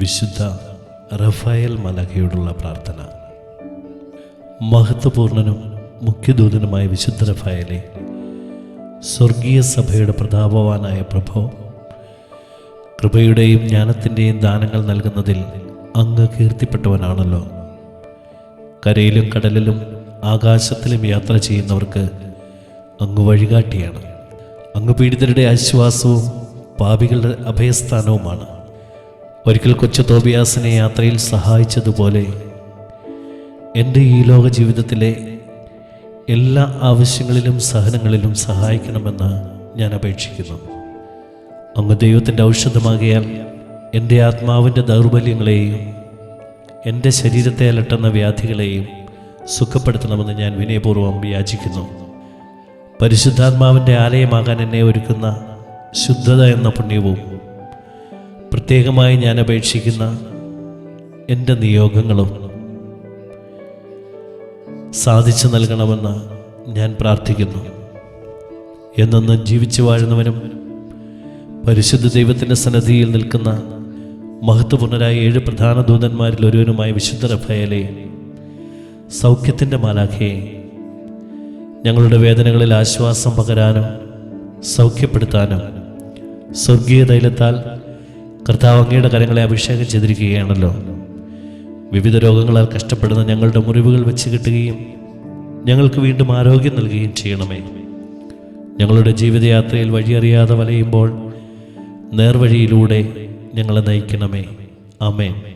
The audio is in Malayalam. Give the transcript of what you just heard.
വിശുദ്ധ റഫായൽ മലകയോടുള്ള പ്രാർത്ഥന. മഹത്വപൂർണനും മുഖ്യദൂതനുമായ വിശുദ്ധ റഫായലെ സ്വർഗീയ സഭയുടെ പ്രതാപവാനായ പ്രഭോ കൃപയുടെയും ജ്ഞാനത്തിന്റെയും ദാനങ്ങൾ നൽകുന്നതിൽ അങ്ങ് കീർത്തിപ്പെട്ടവനാണല്ലോ. കരയിലും കടലിലും ആകാശത്തിലും യാത്ര ചെയ്യുന്നവർക്ക് അങ്ങ് വഴികാട്ടിയാണ്. അങ്ങ് പീഡിതരുടെ ആശ്വാസവും പാപികളുടെ അഭയസ്ഥാനവുമാണ്. ഒരിക്കൽ കൊച്ചു തോബിയാസിനെ യാത്രയിൽ സഹായിച്ചതുപോലെ എന്റെ ഈ ലോക ജീവിതത്തിലെ എല്ലാ ആവശ്യങ്ങളിലും സഹനങ്ങളിലും സഹായിക്കണമെന്ന് ഞാൻ അപേക്ഷിക്കുന്നു. അങ്ങ് ദൈവത്തിന്റെ ഔഷധമാകിയാൽ എന്റെ ആത്മാവിന്റെ ദൗർബല്യങ്ങളെയും എന്റെ ശരീരത്തെ അലട്ടുന്ന വ്യാധികളെയും സുഖപ്പെടുത്തണമെന്ന് ഞാൻ വിനയപൂർവം യാചിക്കുന്നു. പരിശുദ്ധാത്മാവിന്റെ ആലയമാകാൻ എന്നെ ഒരുക്കുന്ന ശുദ്ധത എന്ന പുണ്യവും പ്രത്യേകമായി ഞാൻ അപേക്ഷിക്കുന്ന എന്റെ നിയോഗങ്ങളും സാധിച്ചു നൽകണമെന്ന് ഞാൻ പ്രാർത്ഥിക്കുന്നു. എന്നെന്നും ജീവിച്ചു വാഴുന്നവനും പരിശുദ്ധ ദൈവത്തിന്റെ സന്നദ്ധിയിൽ നിൽക്കുന്ന മഹത്വപൂർണരായ ഏഴ് പ്രധാന ദൂതന്മാരിൽ ഒരുവനുമായ വിശുദ്ധ റഫയലെ സൗഖ്യത്തിന്റെ മാലാഖയെ ഞങ്ങളുടെ വേദനകളിൽ ആശ്വാസം പകരാനും സൗഖ്യപ്പെടുത്താനും സ്വർഗീയ തൈലത്താൽ കർത്താവ് അങ്ങയുടെ കരങ്ങളെ അഭിഷേകം ചെയ്തിരിക്കുകയാണല്ലോ. വിവിധ രോഗങ്ങളാൽ കഷ്ടപ്പെടുന്ന ഞങ്ങളുടെ മുറിവുകൾ വെച്ച് കിട്ടുകയും ഞങ്ങൾക്ക് വീണ്ടും ആരോഗ്യം നൽകുകയും ചെയ്യണമേ. ഞങ്ങളുടെ ജീവിതയാത്രയിൽ വഴിയറിയാതെ വലയുമ്പോൾ നേർവഴിയിലൂടെ ഞങ്ങളെ നയിക്കണമേ. ആമേൻ.